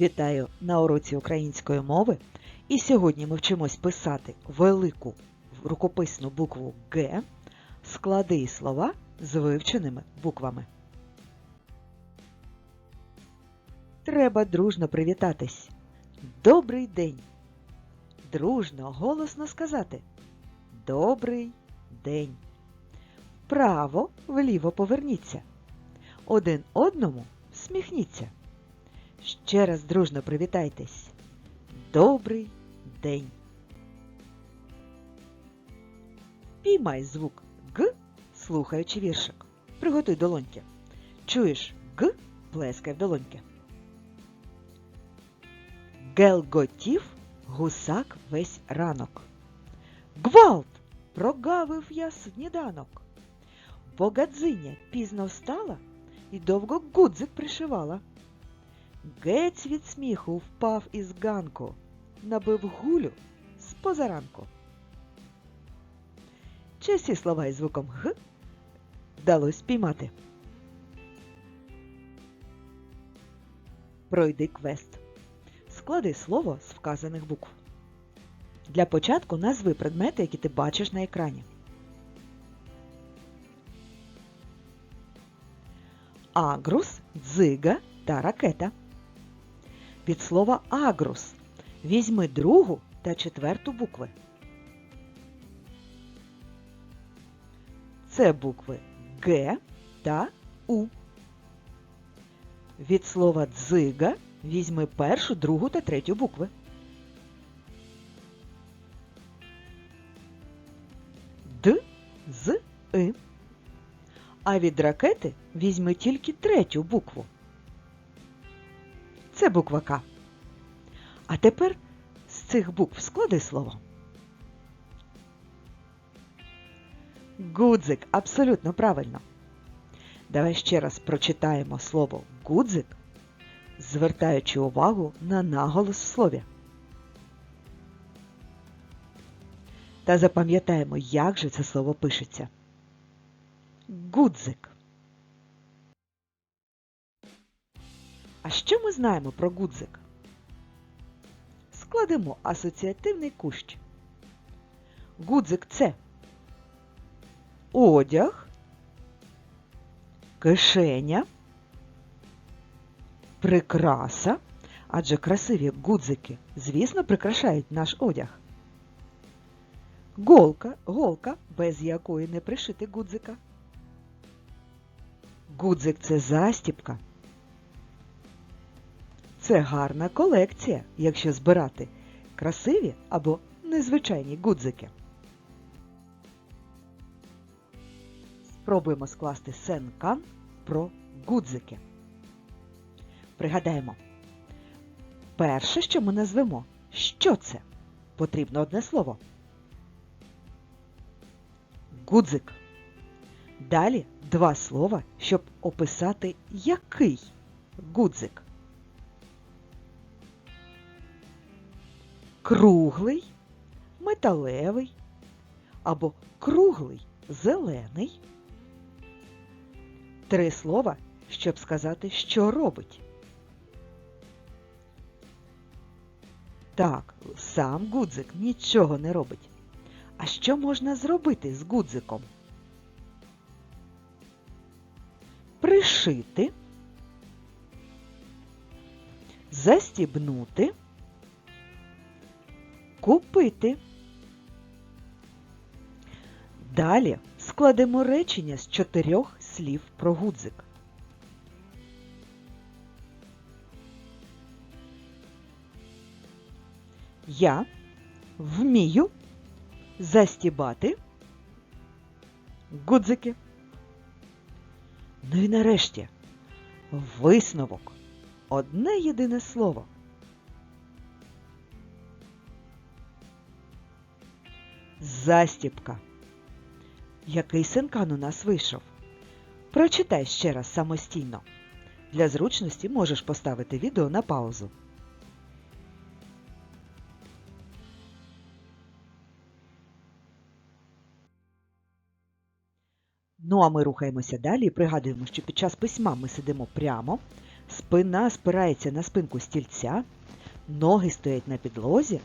Вітаю на уроці української мови. І сьогодні ми вчимось писати велику рукописну букву Г, склади і слова з вивченими буквами. Треба дружно привітатись. Добрий день. Дружно, голосно сказати. Добрий день. Вправо, вліво поверніться. Один одному всміхніться. Ще раз дружно привітайтесь. Добрий день. Піймай звук Г, слухаючи віршик. Приготуй долоньки. Чуєш Г, плескай в долоньки. Гелготів гусак весь ранок. Гвалт! Прогавив я сніданок. Богадзиня пізно встала і довго гудзик пришивала. Гець від сміху впав із ганку, набив гулю з позаранку. Чи всі слова із звуком Г вдалося спіймати? Пройди квест. Склади слово з вказаних букв. Для початку назви предмети, які ти бачиш на екрані. Агрус, дзига та ракета. Від слова агрус візьми другу та четверту букви. Це букви Г та У. Від слова дзига візьми першу, другу та третю букви. Д, З, И. А від ракети візьми тільки третю букву. Це буква К. А тепер з цих букв склади слово. Гудзик абсолютно правильно. Давай ще раз прочитаємо слово гудзик, звертаючи увагу на наголос в слові. Та запам'ятаємо, як же це слово пишеться. Гудзик. А що ми знаємо про гудзик? Складемо асоціативний кущ. Гудзик це одяг, кишеня, прикраса, адже красиві гудзики, звісно, прикрашають наш одяг. Голка, голка, без якої не пришити гудзика. Гудзик це застіпка. Це гарна колекція, якщо збирати красиві або незвичайні гудзики. Спробуємо скласти сенкан про гудзики. Пригадаємо. Перше, що ми назвемо, що це? Потрібно одне слово. Гудзик. Далі два слова, щоб описати який гудзик. Круглий, металевий або круглий зелений. Три слова, щоб сказати, що робить. Так, сам гудзик нічого не робить. А що можна зробити з гудзиком? Пришити, застібнути, купити. Далі складемо речення з чотирьох слів про гудзик. Я вмію застібати гудзики. Ну і нарешті висновок. Одне єдине слово. Застібка. Який синкан у нас вийшов? Прочитай ще раз самостійно. Для зручності можеш поставити відео на паузу. Ну а ми рухаємося далі і пригадуємо, що під час письма ми сидимо прямо, Спина спирається на спинку стільця, ноги стоять на підлозі,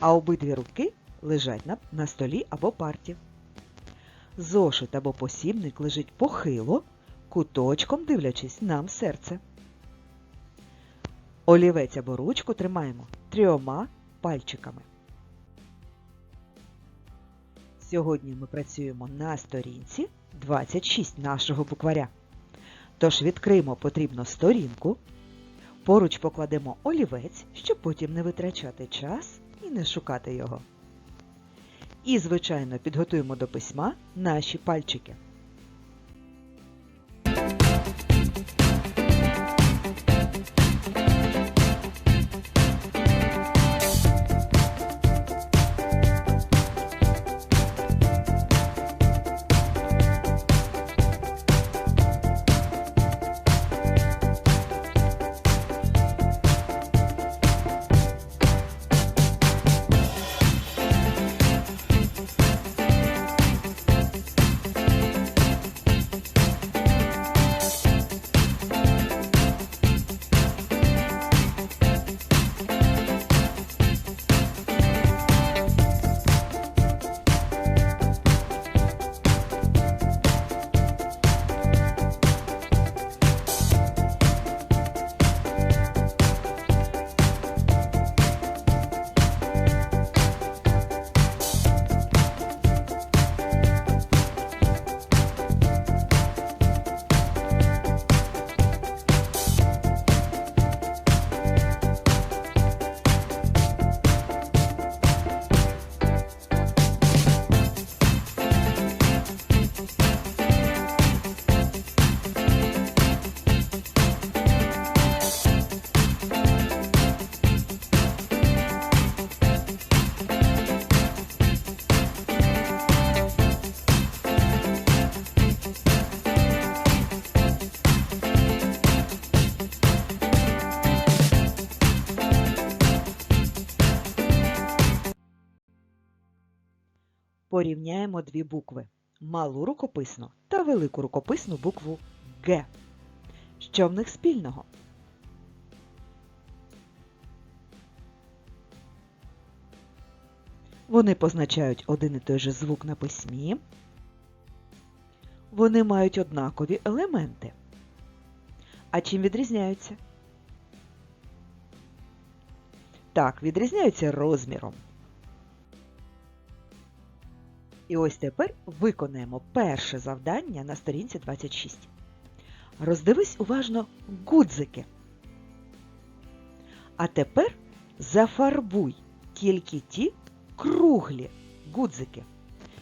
а обидві руки лежать на, на столі або парті. Зошит або посібник лежить похило, куточком дивлячись нам серце. Олівець або ручку тримаємо трьома пальчиками. Сьогодні ми працюємо на сторінці 26 нашого букваря. Тож відкриємо потрібну сторінку, поруч покладемо олівець, щоб потім не витрачати час і не шукати його. І, звичайно, підготуємо до письма наші пальчики. Порівняємо дві букви малу рукописну та велику рукописну букву Г. Що в них спільного? Вони позначають один і той же звук на письмі. Вони мають однакові елементи. А чим відрізняються? Так, відрізняються розміром. І ось тепер виконаємо перше завдання на сторінці 26. Роздивись уважно гудзики. А тепер зафарбуй тільки ті круглі гудзики,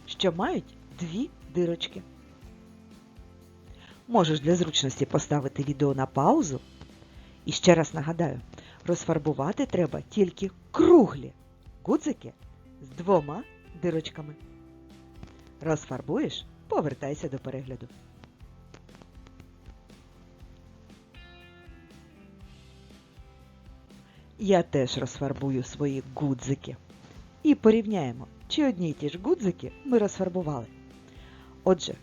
що мають дві дирочки. Можеш для зручності поставити відео на паузу. І ще раз нагадаю, розфарбувати треба тільки круглі гудзики з двома дирочками. Розфарбуєш, повертайся до перегляду. Я теж розфарбую свої гудзики. І порівняємо, чи одні й ті ж гудзики ми розфарбували. Отже,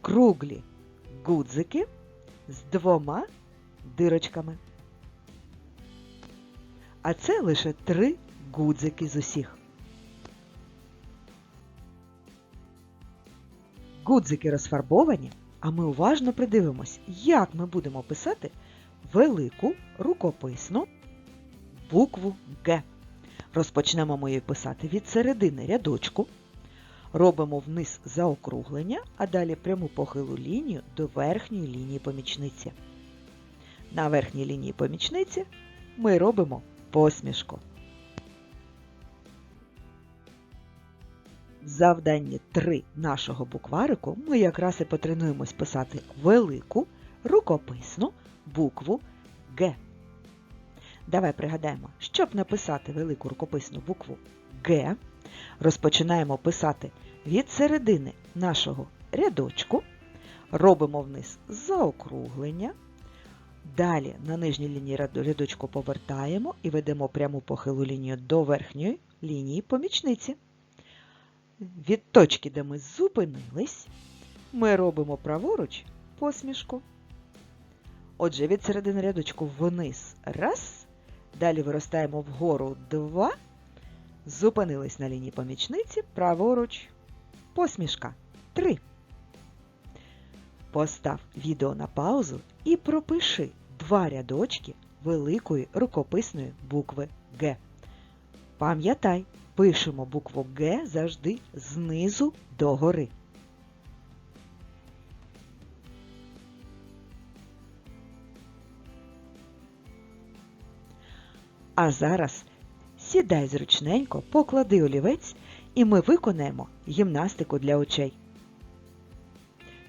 круглі гудзики з двома дирочками. А це лише три гудзики з усіх. Гудзики розфарбовані, а ми уважно придивимось, як ми будемо писати велику рукописну букву Г. Розпочнемо ми її писати від середини рядочку. Робимо вниз заокруглення, а далі пряму похилу лінію до верхньої лінії помічниці. На верхній лінії помічниці ми робимо посмішку. В завданні 3 нашого букварику ми якраз і потренуємось писати велику рукописну букву Г. Давай пригадаємо, щоб написати велику рукописну букву Г, розпочинаємо писати від середини нашого рядочку, робимо вниз заокруглення. Далі на нижній лінії рядочку повертаємо і ведемо пряму похилу лінію до верхньої лінії помічниці. Від точки, де ми зупинились, ми робимо праворуч посмішку. Отже, від середини рядочку вниз раз. Далі виростаємо вгору два. Зупинились на лінії помічниці. Праворуч. Посмішка. Три. Постав відео на паузу і пропиши два рядочки великої рукописної букви Г. Пам'ятай, пишемо букву Г завжди знизу догори. А зараз сідай зручненько, поклади олівець, і ми виконаємо гімнастику для очей.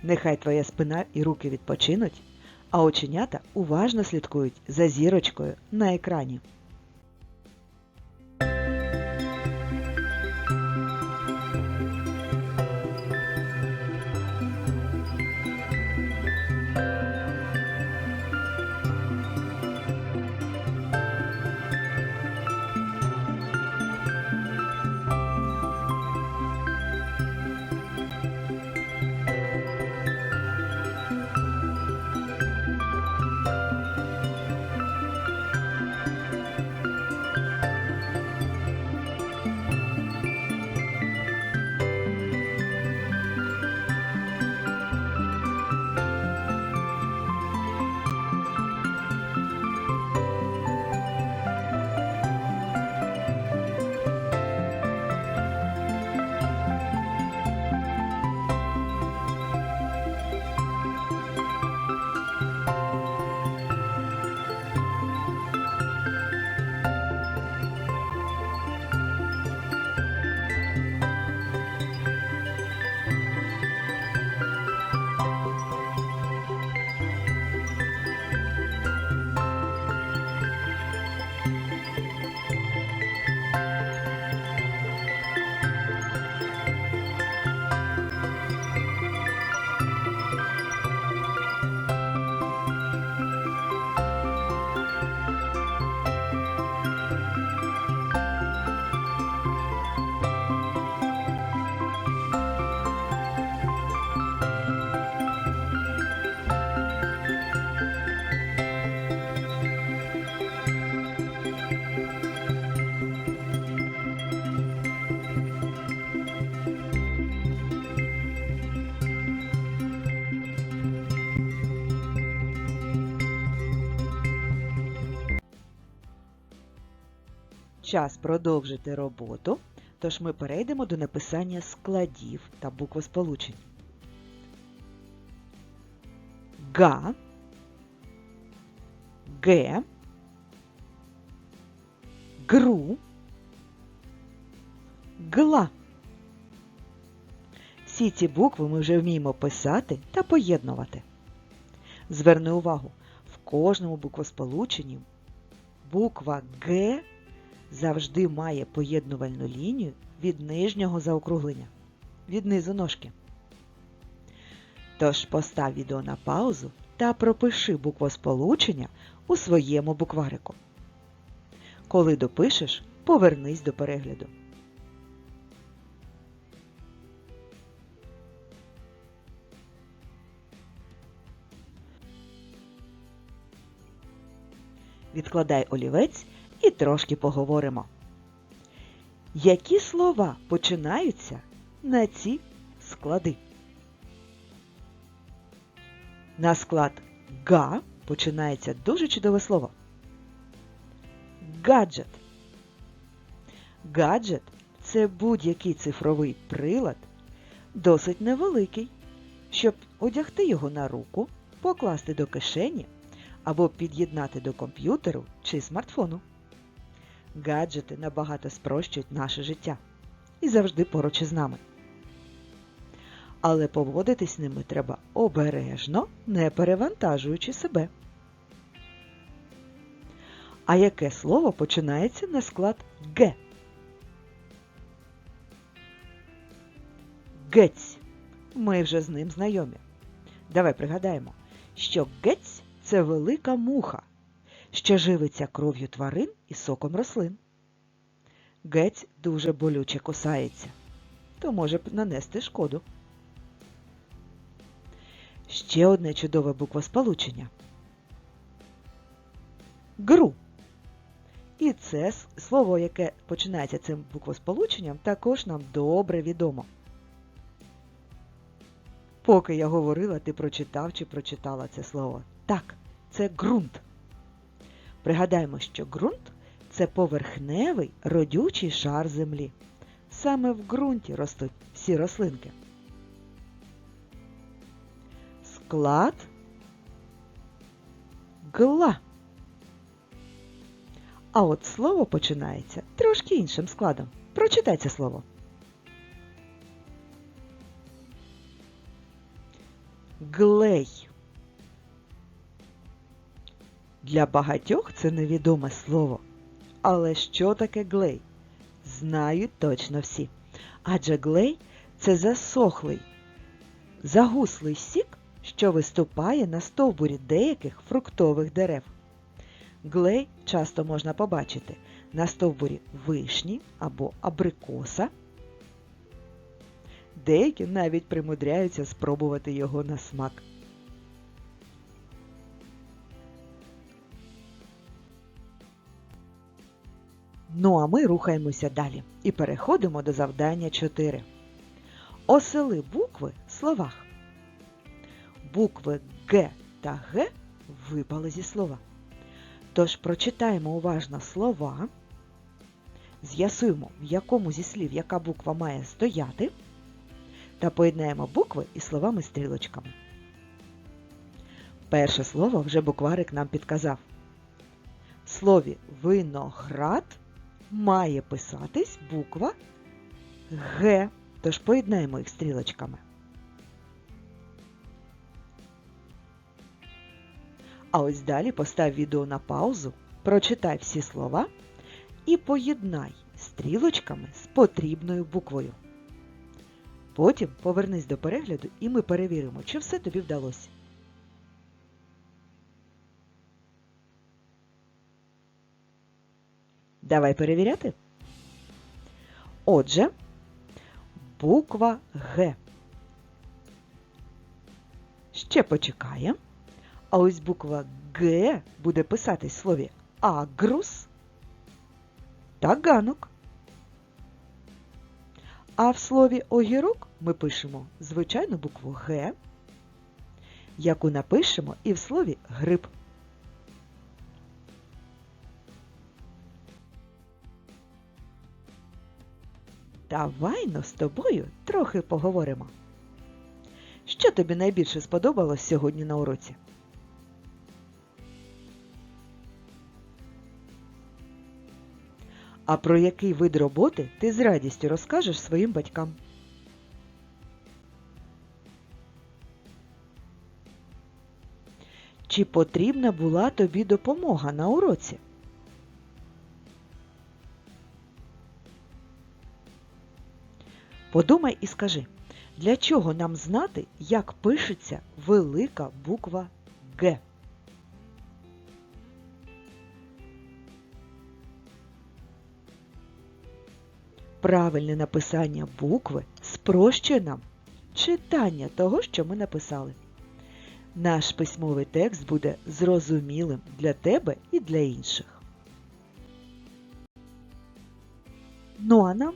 Нехай твоя спина і руки відпочинуть, а оченята уважно слідкують за зірочкою на екрані. Час продовжити роботу, тож ми перейдемо до написання складів та буквосполучень. Га, Г, ГРУ, ГЛА. Всі ці букви ми вже вміємо писати та поєднувати. Зверни увагу, в кожному буквосполученні буква Г завжди має поєднувальну лінію від нижнього заокруглення, від низу ножки. Тож постав відео на паузу та пропиши буквосполучення у своєму букварику. Коли допишеш, повернись до перегляду. Відкладай олівець і трошки поговоримо. Які слова починаються на ці склади? На склад га починається дуже чудове слово. Гаджет. Гаджет це будь-який цифровий прилад, досить невеликий, щоб одягти його на руку, покласти до кишені або під'єднати до комп'ютеру чи смартфону. Гаджети набагато спрощують наше життя і завжди поруч із нами. Але поводитись ними треба обережно, не перевантажуючи себе. А яке слово починається на склад Г? Гець. Ми вже з ним знайомі. Давай пригадаємо, що гець це велика муха, що живиться кров'ю тварин і соком рослин. Гець дуже болюче кусається, то може б нанести шкоду. Ще одне чудове буквосполучення. гру. І це слово, яке починається цим буквосполученням, також нам добре відомо. Поки я говорила, ти прочитав чи прочитала це слово. Так, це ґрунт. Пригадаємо, що ґрунт це поверхневий родючий шар землі. Саме в ґрунті ростуть всі рослинки. Склад гла. А от слово починається трошки іншим складом. Прочитай це слово. Глей. Для багатьох це невідоме слово. Але що таке глей? Знають точно всі. Адже глей це засохлий, загуслий сік, що виступає на стовбурі деяких фруктових дерев. Глей часто можна побачити на стовбурі вишні або абрикоса. Деякі навіть примудряються спробувати його на смак. Ну а ми рухаємося далі і переходимо до завдання 4. Осели букви в словах. Букви Г та Г випали зі слова. Тож прочитаємо уважно слова, з'ясуємо, в якому зі слів яка буква має стояти, та поєднаємо букви із словами-стрілочками. Перше слово вже букварик нам підказав. В слові виноград має писатись буква Г, тож поєднаємо їх стрілочками. А ось далі постав відео на паузу, прочитай всі слова і поєднай стрілочками з потрібною буквою. Потім повернись до перегляду і ми перевіримо, чи все тобі вдалося. Давай перевіряти. Отже, буква Г. Ще почекає. А ось буква Г буде писатись в слові агрус та ганок. А в слові огірок ми пишемо звичайну букву Г, яку напишемо і в слові гриб. Давай но з тобою трохи поговоримо. Що тобі найбільше сподобалось сьогодні на уроці? А про який вид роботи ти з радістю розкажеш своїм батькам? Чи потрібна була тобі допомога на уроці? Подумай і скажи, для чого нам знати, як пишеться велика буква Г? Правильне написання букви спрощує нам читання того, що ми написали. Наш письмовий текст буде зрозумілим для тебе і для інших. Ну а нам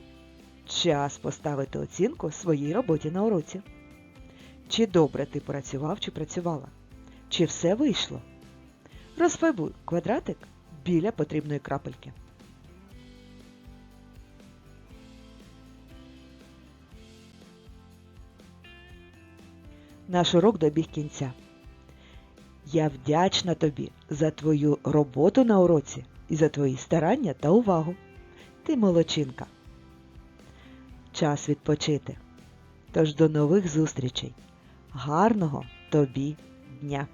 час поставити оцінку своїй роботі на уроці. Чи добре ти працював чи працювала? Чи все вийшло? Розфарбуй квадратик біля потрібної крапельки. Наш урок добіг кінця. Я вдячна тобі за твою роботу на уроці і за твої старання та увагу. Ти молодчинка. Час відпочити. Тож до нових зустрічей. Гарного тобі дня!